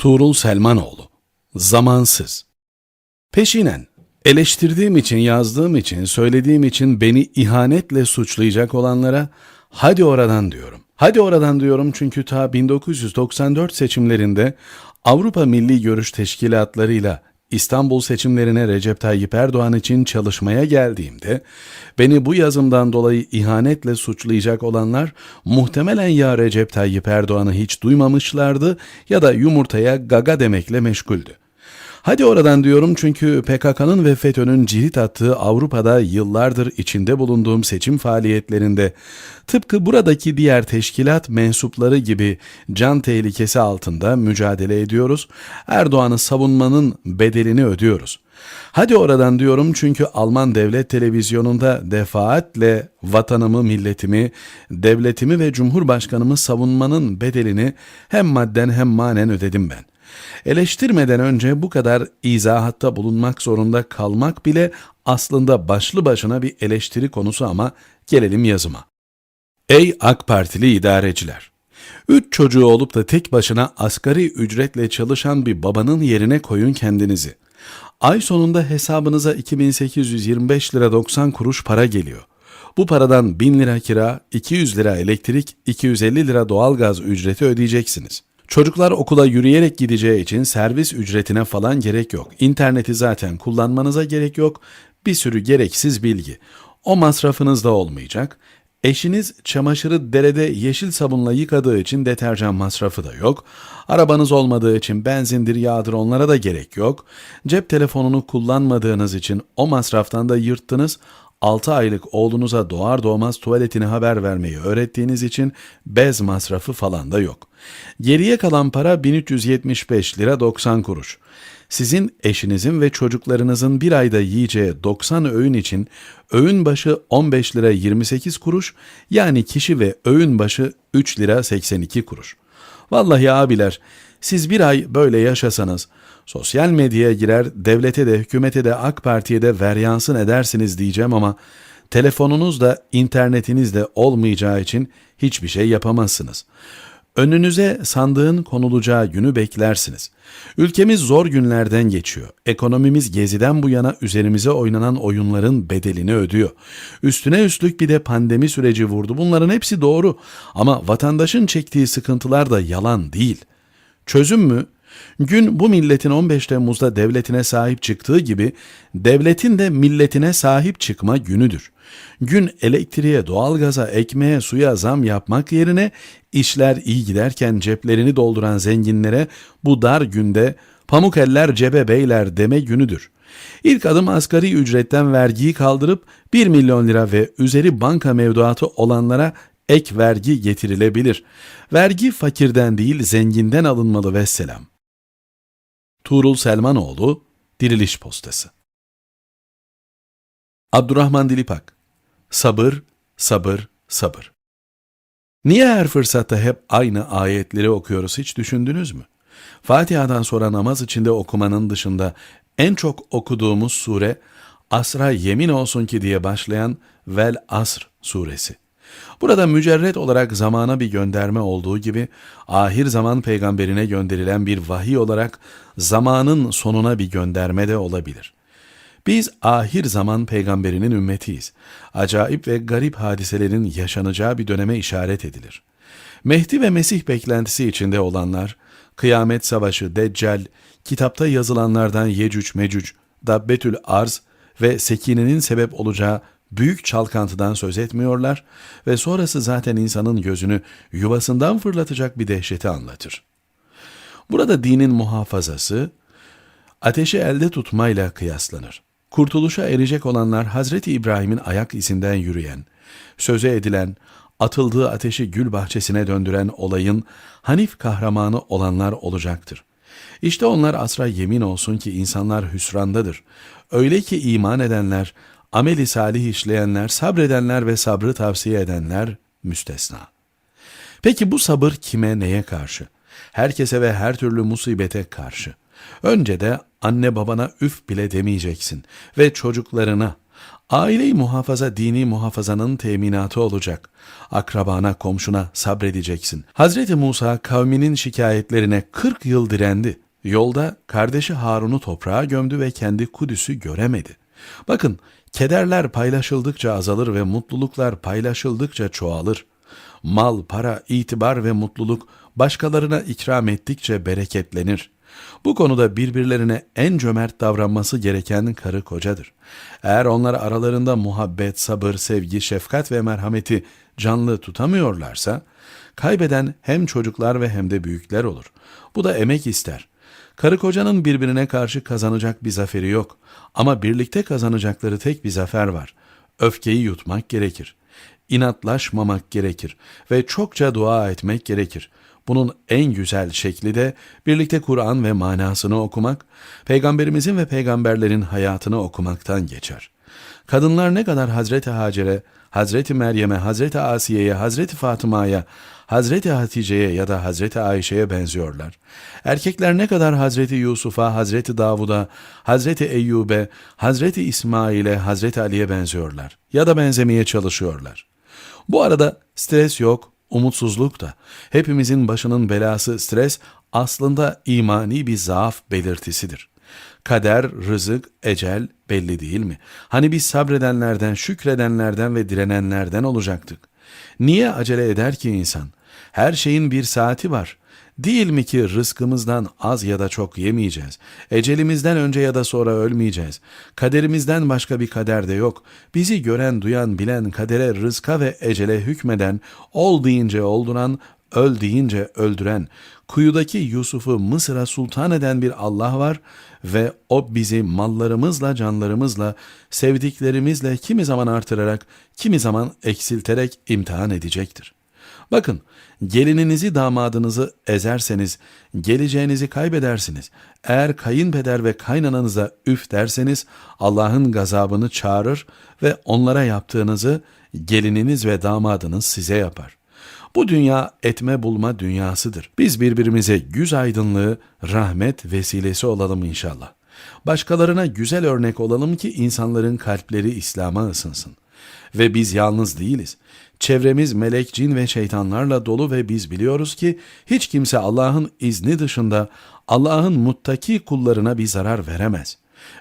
Tuğrul Selmanoğlu Zamansız Peşinen eleştirdiğim için, yazdığım için, söylediğim için beni ihanetle suçlayacak olanlara hadi oradan diyorum. Hadi oradan diyorum çünkü ta 1994 seçimlerinde Avrupa Milli Görüş Teşkilatlarıyla İstanbul seçimlerine Recep Tayyip Erdoğan için çalışmaya geldiğimde beni bu yazımdan dolayı ihanetle suçlayacak olanlar muhtemelen ya Recep Tayyip Erdoğan'ı hiç duymamışlardı ya da yumurtaya gaga demekle meşguldü. Hadi oradan diyorum çünkü PKK'nın ve FETÖ'nün cirit attığı Avrupa'da yıllardır içinde bulunduğum seçim faaliyetlerinde tıpkı buradaki diğer teşkilat mensupları gibi can tehlikesi altında mücadele ediyoruz. Erdoğan'ı savunmanın bedelini ödüyoruz. Hadi oradan diyorum çünkü Alman devlet televizyonunda defaatle vatanımı, milletimi, devletimi ve cumhurbaşkanımı savunmanın bedelini hem madden hem manen ödedim ben. Eleştirmeden önce bu kadar izahatta bulunmak zorunda kalmak bile aslında başlı başına bir eleştiri konusu ama gelelim yazıma. Ey AK Partili idareciler! Üç çocuğu olup da tek başına asgari ücretle çalışan bir babanın yerine koyun kendinizi. Ay sonunda hesabınıza 2825 lira 90 kuruş para geliyor. Bu paradan 1000 lira kira, 200 lira elektrik, 250 lira doğalgaz ücreti ödeyeceksiniz. Çocuklar okula yürüyerek gideceği için servis ücretine falan gerek yok. İnterneti zaten kullanmanıza gerek yok. Bir sürü gereksiz bilgi. O masrafınız da olmayacak. Eşiniz çamaşırı derede yeşil sabunla yıkadığı için deterjan masrafı da yok. Arabanız olmadığı için benzindir, yağdır onlara da gerek yok. Cep telefonunu kullanmadığınız için o masraftan da yırttınız. 6 aylık oğlunuza doğar doğmaz tuvaletini haber vermeyi öğrettiğiniz için bez masrafı falan da yok. Geriye kalan para 1375 lira 90 kuruş. Sizin eşinizin ve çocuklarınızın bir ayda yiyeceği 90 öğün için öğün başı 15 lira 28 kuruş yani kişi ve öğün başı 3 lira 82 kuruş. Vallahi abiler siz bir ay böyle yaşasanız sosyal medyaya girer devlete de hükümete de AK Parti'ye de veryansın edersiniz diyeceğim ama telefonunuz da internetiniz de olmayacağı için hiçbir şey yapamazsınız. Önünüze sandığın konulacağı günü beklersiniz. Ülkemiz zor günlerden geçiyor. Ekonomimiz geziden bu yana üzerimize oynanan oyunların bedelini ödüyor. Üstüne üstlük bir de pandemi süreci vurdu. Bunların hepsi doğru ama vatandaşın çektiği sıkıntılar da yalan değil. Çözüm mü? Gün bu milletin 15 Temmuz'da devletine sahip çıktığı gibi devletin de milletine sahip çıkma günüdür. Gün elektriğe, doğalgaza, ekmeğe, suya zam yapmak yerine işler iyi giderken ceplerini dolduran zenginlere bu dar günde pamuk eller cebe beyler deme günüdür. İlk adım asgari ücretten vergiyi kaldırıp 1 milyon lira ve üzeri banka mevduatı olanlara ek vergi getirilebilir. Vergi fakirden değil zenginden alınmalı vesselam. Tuğrul Selmanoğlu, Diriliş Postası Abdurrahman Dilipak Sabır, sabır, sabır. Niye her fırsatta hep aynı ayetleri okuyoruz hiç düşündünüz mü? Fatiha'dan sonra namaz içinde okumanın dışında en çok okuduğumuz sure Asra yemin olsun ki diye başlayan Vel Asr suresi. Burada mücerret olarak zamana bir gönderme olduğu gibi ahir zaman peygamberine gönderilen bir vahiy olarak zamanın sonuna bir gönderme de olabilir. Biz ahir zaman peygamberinin ümmetiyiz. Acayip ve garip hadiselerin yaşanacağı bir döneme işaret edilir. Mehdi ve Mesih beklentisi içinde olanlar, kıyamet savaşı, deccal, kitapta yazılanlardan Yecüc Mecüc, Dabbetül Arz ve Sekine'nin sebep olacağı büyük çalkantıdan söz etmiyorlar ve sonrası zaten insanın gözünü yuvasından fırlatacak bir dehşeti anlatır. Burada dinin muhafazası, ateşi elde tutmayla kıyaslanır. Kurtuluşa erecek olanlar Hazreti İbrahim'in ayak izinden yürüyen, söze edilen, atıldığı ateşi gül bahçesine döndüren olayın Hanif kahramanı olanlar olacaktır. İşte onlar asra yemin olsun ki insanlar hüsrandadır. Öyle ki iman edenler, ameli salih işleyenler, sabredenler ve sabrı tavsiye edenler müstesna. Peki bu sabır kime neye karşı? Herkese ve her türlü musibete karşı. Önce de anne babana üf bile demeyeceksin ve çocuklarına Aileyi muhafaza dini muhafazanın teminatı olacak. Akrabana, komşuna sabredeceksin. Hazreti Musa kavminin şikayetlerine 40 yıl direndi. Yolda kardeşi Harun'u toprağa gömdü ve kendi Kudüs'ü göremedi. Bakın, kederler paylaşıldıkça azalır ve mutluluklar paylaşıldıkça çoğalır. Mal, para, itibar ve mutluluk başkalarına ikram ettikçe bereketlenir. Bu konuda birbirlerine en cömert davranması gereken karı kocadır. Eğer onlar aralarında muhabbet, sabır, sevgi, şefkat ve merhameti canlı tutamıyorlarsa, kaybeden hem çocuklar ve hem de büyükler olur. Bu da emek ister. Karı kocanın birbirine karşı kazanacak bir zaferi yok. Ama birlikte kazanacakları tek bir zafer var. Öfkeyi yutmak gerekir. İnatlaşmamak gerekir ve çokça dua etmek gerekir. Bunun en güzel şekli de birlikte Kur'an ve manasını okumak, peygamberimizin ve peygamberlerin hayatını okumaktan geçer. Kadınlar ne kadar Hazreti Hacer'e, Hazreti Meryem'e, Hazreti Asiye'ye, Hazreti Fatıma'ya, Hazreti Hatice'ye ya da Hazreti Ayşe'ye benziyorlar. Erkekler ne kadar Hazreti Yusuf'a, Hazreti Davud'a, Hazreti Eyyub'e, Hazreti İsmail'e, Hazreti Ali'ye benziyorlar ya da benzemeye çalışıyorlar. Bu arada stres yok, umutsuzluk da. Hepimizin başının belası stres aslında imani bir zaaf belirtisidir. Kader, rızık, ecel belli değil mi? Hani biz sabredenlerden, şükredenlerden ve direnenlerden olacaktık. Niye acele eder ki insan? Her şeyin bir saati var. Değil mi ki rızkımızdan az ya da çok yemeyeceğiz. Ecelimizden önce ya da sonra ölmeyeceğiz. Kaderimizden başka bir kader de yok. Bizi gören, duyan, bilen, kadere, rızka ve ecele hükmeden, ol deyince olduran, öl deyince öldüren, kuyudaki Yusuf'u Mısır'a sultan eden bir Allah var ve o bizi mallarımızla, canlarımızla, sevdiklerimizle kimi zaman artırarak, kimi zaman eksilterek imtihan edecektir. Bakın, gelininizi damadınızı ezerseniz, geleceğinizi kaybedersiniz. Eğer kayınpeder ve kaynananıza üf derseniz, Allah'ın gazabını çağırır ve onlara yaptığınızı gelininiz ve damadınız size yapar. Bu dünya etme bulma dünyasıdır. Biz birbirimize güz aydınlığı, rahmet vesilesi olalım inşallah. Başkalarına güzel örnek olalım ki insanların kalpleri İslam'a ısınsın. Ve biz yalnız değiliz. Çevremiz melek, cin ve şeytanlarla dolu ve biz biliyoruz ki hiç kimse Allah'ın izni dışında Allah'ın muttaki kullarına bir zarar veremez.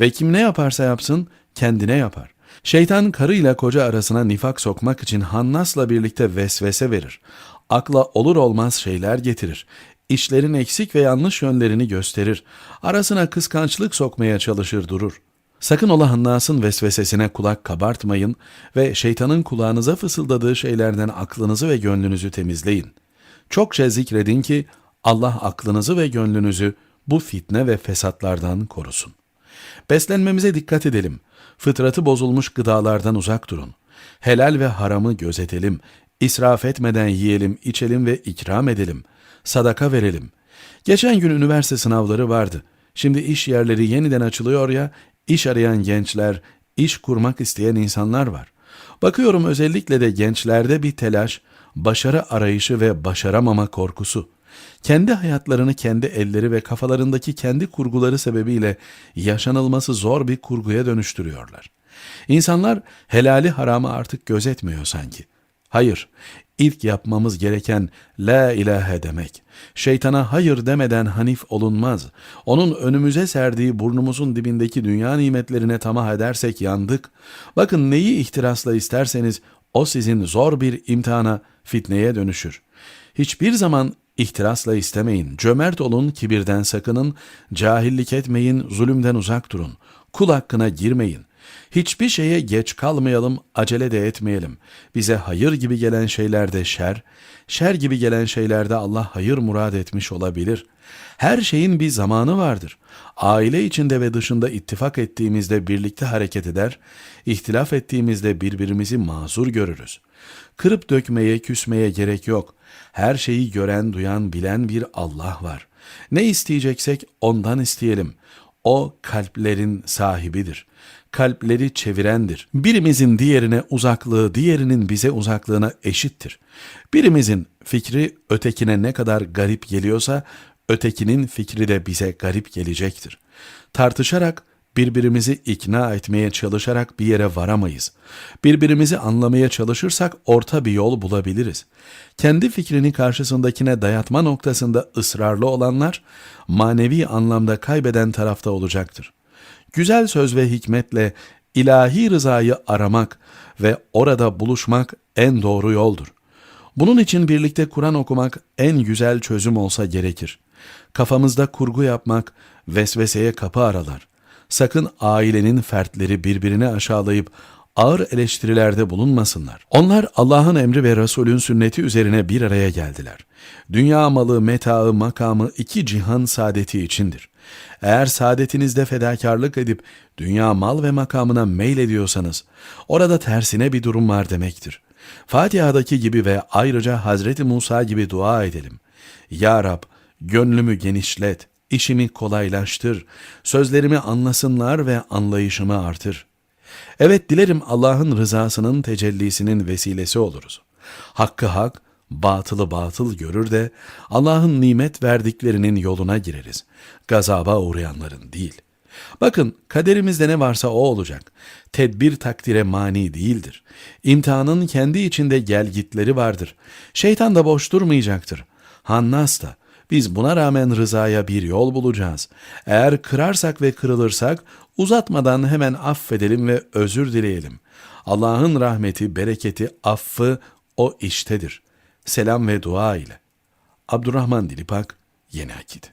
Ve kim ne yaparsa yapsın kendine yapar. Şeytan karıyla koca arasına nifak sokmak için Hannas'la birlikte vesvese verir. Akla olur olmaz şeyler getirir. İşlerin eksik ve yanlış yönlerini gösterir. Arasına kıskançlık sokmaya çalışır durur. Sakın ola Hannas'ın vesvesesine kulak kabartmayın ve şeytanın kulağınıza fısıldadığı şeylerden aklınızı ve gönlünüzü temizleyin. Çokça zikredin ki Allah aklınızı ve gönlünüzü bu fitne ve fesatlardan korusun. Beslenmemize dikkat edelim. Fıtratı bozulmuş gıdalardan uzak durun. Helal ve haramı gözetelim. İsraf etmeden yiyelim, içelim ve ikram edelim. Sadaka verelim. Geçen gün üniversite sınavları vardı. Şimdi iş yerleri yeniden açılıyor ya, iş arayan gençler, iş kurmak isteyen insanlar var. Bakıyorum özellikle de gençlerde bir telaş, başarı arayışı ve başaramama korkusu. Kendi hayatlarını kendi elleri ve kafalarındaki kendi kurguları sebebiyle yaşanılması zor bir kurguya dönüştürüyorlar. İnsanlar helali haramı artık gözetmiyor sanki. Hayır, ilk yapmamız gereken la ilahe demek. Şeytana hayır demeden hanif olunmaz. Onun önümüze serdiği burnumuzun dibindeki dünya nimetlerine tamah edersek yandık. Bakın neyi ihtirasla isterseniz o sizin zor bir imtihana, fitneye dönüşür. Hiçbir zaman ihtirasla istemeyin, cömert olun, kibirden sakının, cahillik etmeyin, zulümden uzak durun, kul hakkına girmeyin. Hiçbir şeye geç kalmayalım, acele de etmeyelim. Bize hayır gibi gelen şeylerde şer, şer gibi gelen şeylerde Allah hayır murad etmiş olabilir. Her şeyin bir zamanı vardır. Aile içinde ve dışında ittifak ettiğimizde birlikte hareket eder, ihtilaf ettiğimizde birbirimizi mazur görürüz. Kırıp dökmeye, küsmeye gerek yok. Her şeyi gören, duyan, bilen bir Allah var. Ne isteyeceksek ondan isteyelim. O kalplerin sahibidir. Kalpleri çevirendir. Birimizin diğerine uzaklığı, diğerinin bize uzaklığına eşittir. Birimizin fikri ötekine ne kadar garip geliyorsa, ötekinin fikri de bize garip gelecektir. Tartışarak Birbirimizi ikna etmeye çalışarak bir yere varamayız. Birbirimizi anlamaya çalışırsak orta bir yol bulabiliriz. Kendi fikrini karşısındakine dayatma noktasında ısrarlı olanlar manevi anlamda kaybeden tarafta olacaktır. Güzel söz ve hikmetle ilahi rızayı aramak ve orada buluşmak en doğru yoldur. Bunun için birlikte Kur'an okumak en güzel çözüm olsa gerekir. Kafamızda kurgu yapmak vesveseye kapı aralar. Sakın ailenin fertleri birbirini aşağılayıp ağır eleştirilerde bulunmasınlar. Onlar Allah'ın emri ve Resulün sünneti üzerine bir araya geldiler. Dünya malı, metaı, makamı iki cihan saadeti içindir. Eğer saadetinizde fedakarlık edip dünya mal ve makamına meylediyorsanız orada tersine bir durum var demektir. Fatiha'daki gibi ve ayrıca Hazreti Musa gibi dua edelim. Ya Rab, gönlümü genişlet, işimi kolaylaştır, sözlerimi anlasınlar ve anlayışımı artır. Evet dilerim Allah'ın rızasının tecellisinin vesilesi oluruz. Hakkı hak, batılı batıl görür de Allah'ın nimet verdiklerinin yoluna gireriz. Gazaba uğrayanların değil. Bakın kaderimizde ne varsa o olacak. Tedbir takdire mani değildir. İmtihanın kendi içinde gelgitleri vardır. Şeytan da boş durmayacaktır. Hannas da biz buna rağmen rızaya bir yol bulacağız. Eğer kırarsak ve kırılırsak uzatmadan hemen affedelim ve özür dileyelim. Allah'ın rahmeti, bereketi, affı o iştedir. Selam ve dua ile. Abdurrahman Dilipak, Yeni Akit.